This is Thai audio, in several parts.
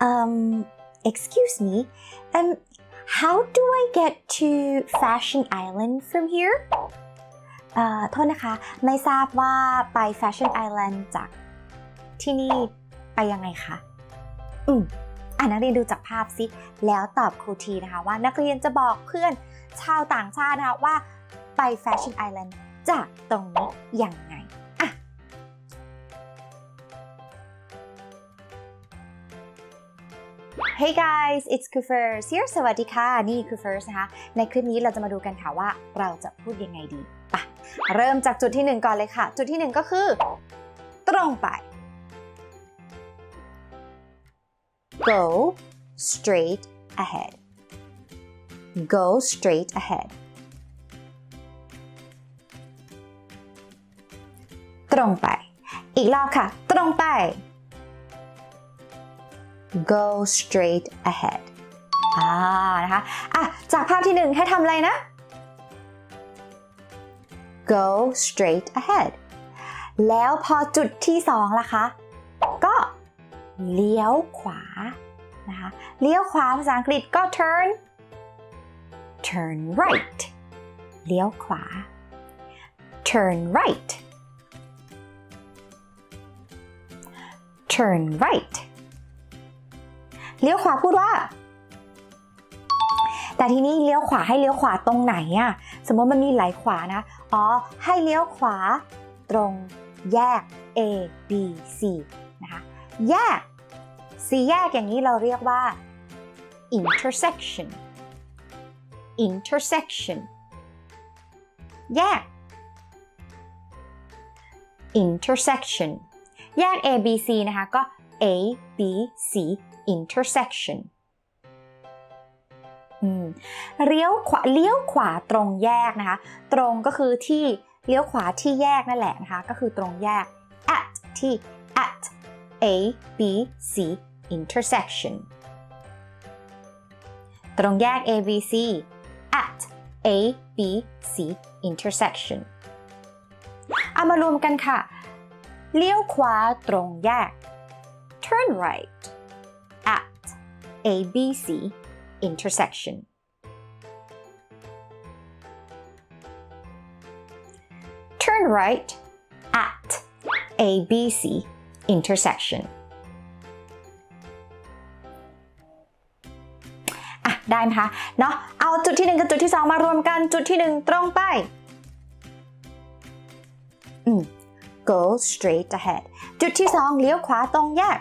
um excuse me um how do I get to Fashion Island from here เอ่อโทษนะคะ ไม่ทราบว่าไป Fashion Island จากที่นี่ไปยังไงคะ อืมอ่านักเรียนดูจากภาพสิ แล้วตอบครูทีนะคะว่านักเรียนจะบอกเพื่อนชาวต่างชาตินะคะว่าไป Fashion Island จากตรงนี้อยังไง Hey guys it's Kufers here สวัสดีค่ะ นี่ Kufers นะคะ ในคลิปนี้เราจะมาดูกันค่ะว่าเราจะพูดยังไงดีปะเริ่มจากจุดที่หนึ่งก่อนเลยค่ะ จุดที่หนึ่งก็คือ ตรงไป go straight ahead go straight ahead ตรงไป อีกรอบค่ะ ตรงไป go straight ahead อ่านะคะอะจากภาพที่หนึ่งให้ทำอะไรนะ go straight ahead แล้วพอจุดที่สองล่ะคะ ก็เลี้ยวขวานะคะเลี้ยวขวาภาษาอังกฤษก็ turn turn right เลี้ยวขวา turn right turn right เลี้ยวขวาพูดว่า แต่ทีนี้เลี้ยวขวาให้เลี้ยวขวาตรงไหนอะสมมติมันมีหลายขวานะ อ๋อ ให้เลี้ยวขวาตรงแยก A B C นะคะแยกสีแยกอย่างนี้เราเรียกว่า intersection intersection แยก intersection แยก A B C นะคะ ก็ A B C intersection เลี้ยวขวาเลี้ยวขวาตรงแยกนะคะ ตรงก็คือที่เลี้ยวขวาที่แยกนั่นแหละนะคะ ก็คือตรงแยก at ที่ at A B C intersection ตรงแยก A B C at A B C intersection เอามารวมกันค่ะ เลี้ยวขวาตรงแยก turn right A B C intersection turn right at A B C intersection อะ ได้ไหมคะ เนาะเอาจุดที่หนึ่งกับจุดที่สองมารวมกัน จุดที่หนึ่งตรงไป อืม go straight ahead จุดที่สองเลี้ยวขวาตรงแยก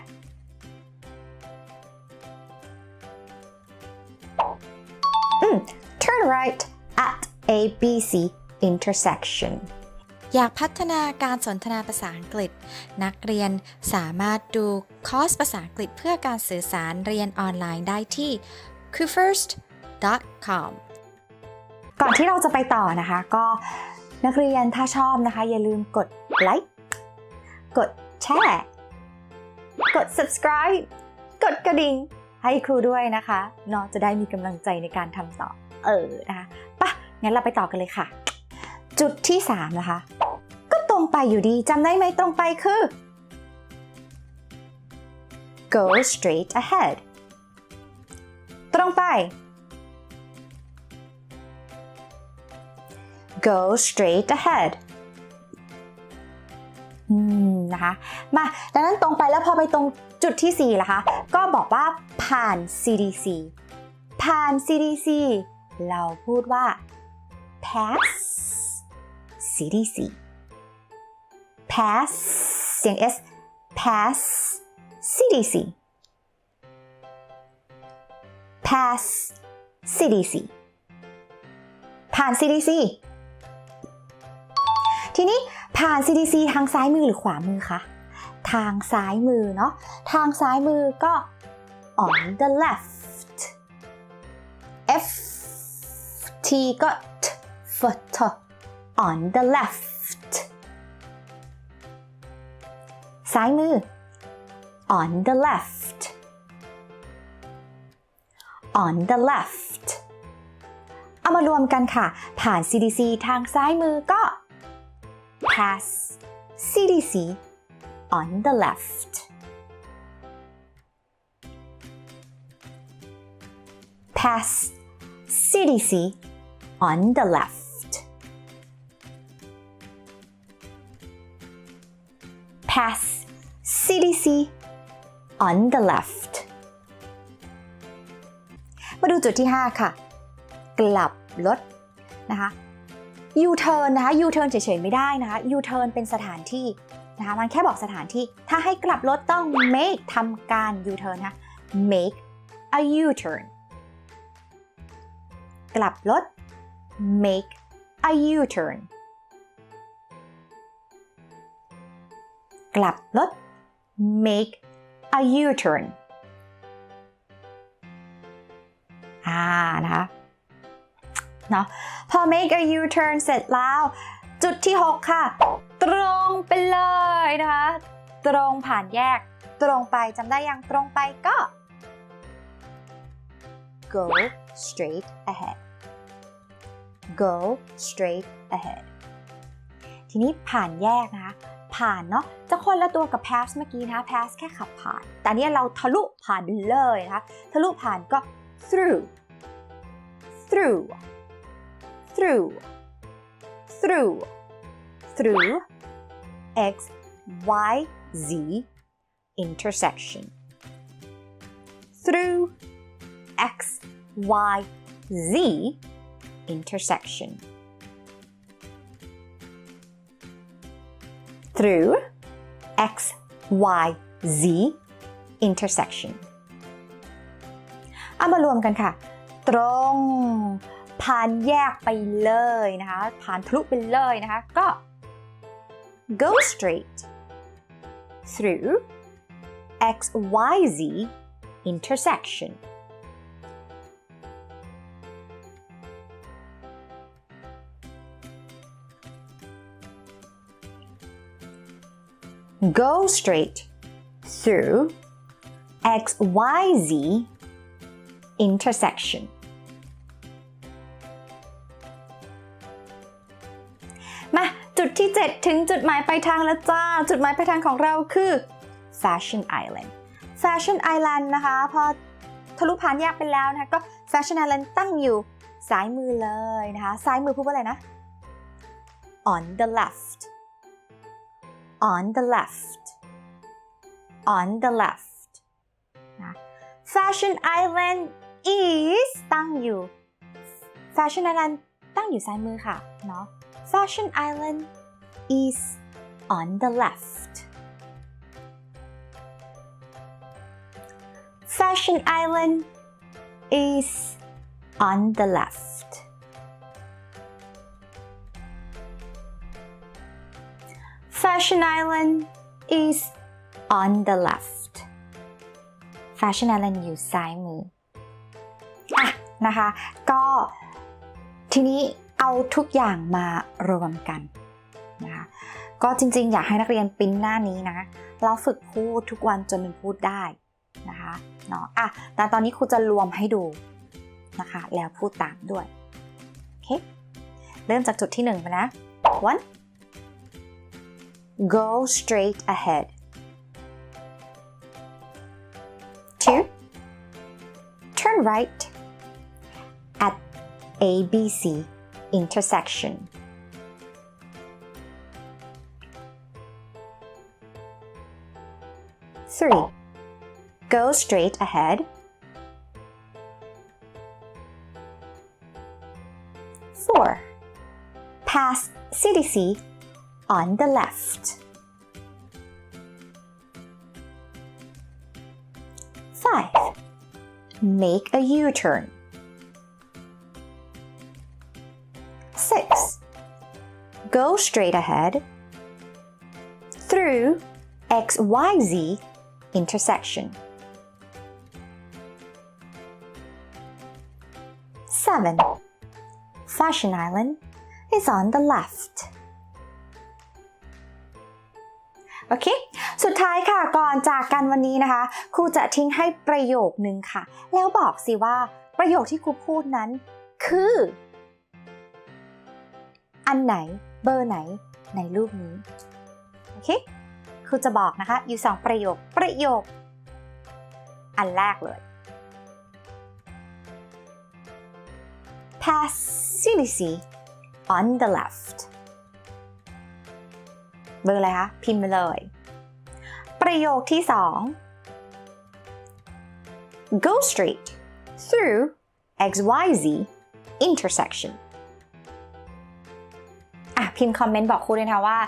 right at A B C intersection อยากพัฒนาการสนทนาภาษาอังกฤษ นักเรียนสามารถดูคอร์สภาษาอังกฤษเพื่อการสื่อสารเรียนออนไลน์ได้ที่ kufirst.com ก่อนที่เราจะไปต่อนะคะ ก็นักเรียนถ้าชอบนะคะ อย่าลืมกดไลค์กดแชร์กด subscribe กดกระดิ่งให้ครูด้วยนะคะเนาะจะได้มีกำลังใจในการทำต่อ เออนะคะปะงั้นเราไปต่อกันเลยค่ะ จุดที่ 3 นะคะ ก็ตรงไปอยู่ดีจำได้ไหมตรงไปคือ go straight ahead ตรงไป go straight ahead นะคะ มา ดังนั้นตรงไปแล้วพอไปตรงจุดที่4ล่ะคะ ก็บอกว่าผ่าน CDC ผ่าน CDC เราพูดว่า pass CDC pass เสียง S pass CDC pass CDC ผ่าน CDC ทีนี้ผ่าน CDC ทางซ้ายมือหรือขวามือคะ ทางซ้ายมือเนาะ ทางซ้ายมือก็ on the left T ก็ T F T on the left ซ้ายมือ on the left on the left เอามารวมกันค่ะ ผ่าน CDC ทางซ้ายมือก็ pass CDC on the left past CDC on the left past CDC on the left มาดูจุดที่ 5 ค่ะ กลับรถนะคะ U-turn นะคะ U-turn เฉยๆไม่ได้นะคะ U-turn เป็นสถานที่นะคะมันแค่บอกสถานที่ ถ้าให้กลับรถต้อง make ทำการ U-turn นะคะ make a U-turn กลับรถ make a U-turn กลับรถ make a U-turn อ่านะคะเนาะพอ make a U-turn เสร็จแล้ว จุดที่ 6 ค่ะ ตรงไปเลยนะคะ ตรงผ่านแยก ตรงไปจำได้ยังตรงไปก็ go straight ahead go straight ahead ทีนี้ผ่านแยกนะคะ ผ่านเนาะจะคนละตัวกับ pass เมื่อกี้นะ pass แค่ขับผ่าน แต่นี้เราทะลุผ่านเลยนะคะ ทะลุผ่านก็ through through through through through x y z intersection through x y z intersection through x y z intersection เอามารวมกันค่ะ ตรง ผ่านแยกไปเลยนะคะ ผ่านทะลุไปเลยนะคะ ก็ go straight through x y z intersection go straight through x y z intersection มาจุดที่ 7 ถึงจุดหมายปลายทางแล้วจ้า จุดหมายปลายทางของเราคือ Fashion Island Fashion Island นะคะ พอทะลุผ่านแยกไปแล้วนะคะ ก็ Fashion Island ตั้งอยู่ซ้ายมือเลยนะคะ ซ้ายมือพูดว่าอะไรนะ on the left on the left on the left นะ Fashion Island is ตั้งอยู่ Fashion Island ตั้งอยู่ซ้ายมือค่ะ เนาะ Fashion Island is on the left Fashion Island is on the left Fashion Island is on the left Fashion Island อยู่ซ้ายมืออะนะคะ ก็ทีนี้เอาทุกอย่างมารวมกันนะคะก็จริงๆ อยากให้นักเรียนปิ้นหน้านี้นะ เราฝึกพูดทุกวันจนมันพูดได้นะคะเนาะอะแต่ตอนนี้ครูจะรวมให้ดูนะคะ แล้วพูดตามด้วย โอเค เริ่มจากจุดที่หนึ่งไปนะ one go straight ahead two turn right at ABC intersection. Three, go straight ahead. Four, pass CDC on the left. Five, make a U-turn. 6. Go straight ahead through XYZ intersection. 7. Fashion Island is on the left. โอเค สุดท้ายค่ะก่อนจากกันวันนี้นะคะครูจะทิ้งให้ประโยคนึงค่ะ แล้วบอกสิว่าประโยคที่ครูพูดนั้น คือ อันไหนเบอร์ไหนในรูปนี้ โอเคครูจะบอกนะคะอยู่สองประโยคประโยค อันแรกเลย facility on the left เบอร์อะไรคะ พิมพ์มาเลย ประโยคที่สอง Go straight through XYZ intersection อะ พิมพ์คอมเมนต์บอกครูด้วยนะคะว่า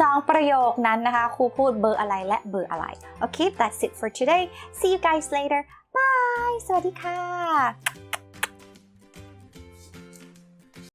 สองประโยคนั้นนะคะครูพูดเบอร์อะไรและเบอร์อะไร โอเค that's it for today see you guys later bye สวัสดีค่ะ